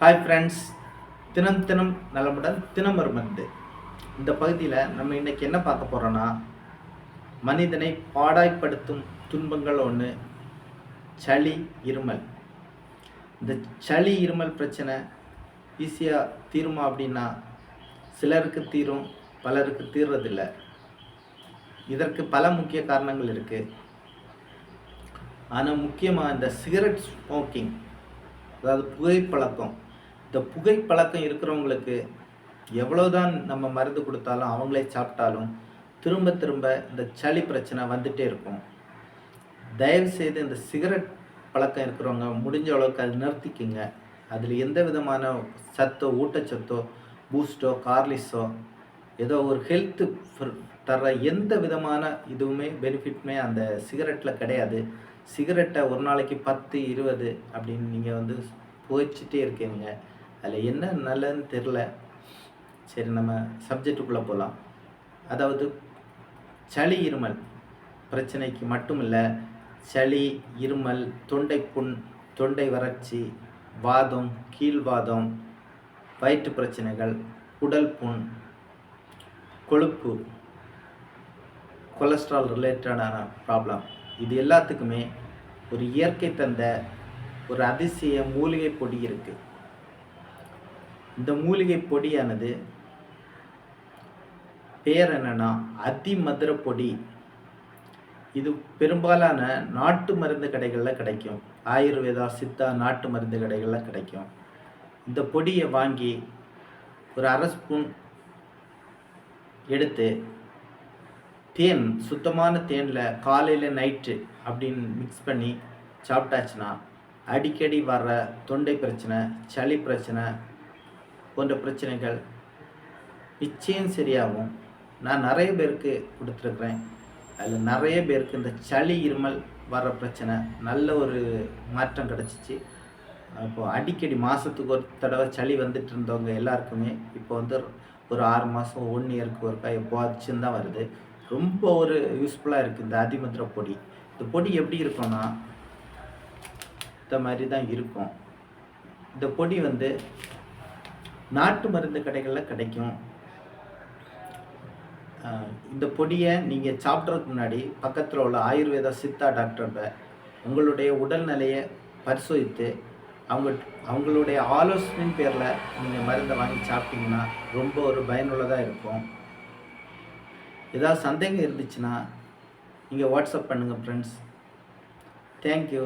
Hi friends தினம் தினம் நலமுடன் தினம் ஒரு மருந்து இந்த பகுதியில் நம்ம இன்றைக்கி என்ன பார்க்க போகிறோன்னா மனிதனை பாடாய்ப்படுத்தும் துன்பங்கள் ஒன்று சளி இருமல். இந்த சளி இருமல் பிரச்சனை ஈஸியாக தீருமா அப்படின்னா சிலருக்கு தீரும் பலருக்கு தீர்றதில்ல. இதற்கு பல முக்கிய காரணங்கள் இருக்குது ஆனால் முக்கியமாக இந்த சிகரெட் ஸ்மோக்கிங் அதாவது புகைப்பழக்கம். இந்த புகைப்பழக்கம் இருக்கிறவங்களுக்கு எவ்வளோதான் நம்ம மருந்து கொடுத்தாலும் அவங்களே சாப்பிட்டாலும் திரும்ப திரும்ப இந்த சளி பிரச்சனை வந்துட்டே இருக்கும். தயவு செய்து இந்த சிகரெட் பழக்கம் இருக்கிறவங்க முடிஞ்ச அளவுக்கு அது நிறுத்திக்குங்க. அதில் எந்த விதமான சத்தோ ஊட்டச்சத்தோ பூஸ்டோ கார்லிஸோ ஏதோ ஒரு ஹெல்த்து தர்ற எந்த விதமான இதுவுமே பெனிஃபிட்மே அந்த சிகரெட்டில் கிடையாது. சிகரெட்டை ஒரு நாளைக்கு பத்து இருபது அப்படின்னு நீங்கள் வந்து புகைச்சிட்டே இருக்கீங்க. அதில் என்ன நல்லதுன்னு தெரில சரி நம்ம சப்ஜெக்டுக்குள்ளே போகலாம் அதாவது சளி இருமல் பிரச்சனைக்கு மட்டும் இல்லை சளி இருமல் தொண்டை புண் தொண்டை வறட்சி வாதம் கீழ்வாதம் வயிற்று பிரச்சனைகள் குடல் புண் கொழுப்பு கொலஸ்ட்ரால் ரிலேட்டடான ப்ராப்ளம் இது எல்லாத்துக்குமே ஒரு இயற்கை தந்த ஒரு அதிசய மூலிகை பொடி இருக்குது இந்த மூலிகை பொடியானது பேர் என்னென்னா அதிமதுர பொடி. இது பெரும்பாலான நாட்டு மருந்து கடைகளில் கிடைக்கும். ஆயுர்வேதா சித்தா நாட்டு மருந்து கடைகளில் கிடைக்கும். இந்த பொடியை வாங்கி ஒரு அரை ஸ்பூன் எடுத்து தேன் சுத்தமான தேனில் காலையில் நைட்டு அப்படின்னு மிக்ஸ் பண்ணி சாப்பிட்டாச்சுன்னா அடிக்கடி வர்ற தொண்டை பிரச்சனை சளி பிரச்சனை போன்ற பிரச்சனைகள் நிச்சயம் சரியாகும். நான் நிறைய பேருக்கு கொடுத்துருக்குறேன். அதில் நிறைய பேருக்கு இந்த சளி இருமல் வர்ற பிரச்சனை நல்ல ஒரு மாற்றம் கிடச்சிச்சு. இப்போ அடிக்கடி மாதத்துக்கு ஒரு தடவை சளி வந்துட்டு இருந்தவங்க எல்லாருக்குமே இப்போ வந்து ஒரு ஆறு மாதம் ஒன் இயருக்கு ஒருக்கா எப்போச்சும் தான் வருது. ரொம்ப ஒரு யூஸ்ஃபுல்லாக இருக்குது இந்த அதிமுத்திர பொடி. இந்த பொடி எப்படி இருக்கும்னா இந்த மாதிரி தான் இருக்கும். இந்த பொடி வந்து நாட்டு மருந்து கடைகளில் கிடைக்கும். இந்த பொடியை நீங்கள் சாப்பிட்றதுக்கு முன்னாடி பக்கத்தில் உள்ள ஆயுர்வேதா சித்தா டாக்டர்கிட்ட உங்களுடைய உடல்நிலையை பரிசோதித்து அவங்க அவங்களுடைய ஆலோசனையின் பேரில் நீங்கள் மருந்தை வாங்கி சாப்பிட்டீங்கன்னா ரொம்ப ஒரு பயனுள்ளதாக இருக்கும். ஏதாவது சந்தேகம் இருந்துச்சுன்னா நீங்கள் வாட்ஸ்அப் பண்ணுங்கள் ஃப்ரெண்ட்ஸ் தேங்க்யூ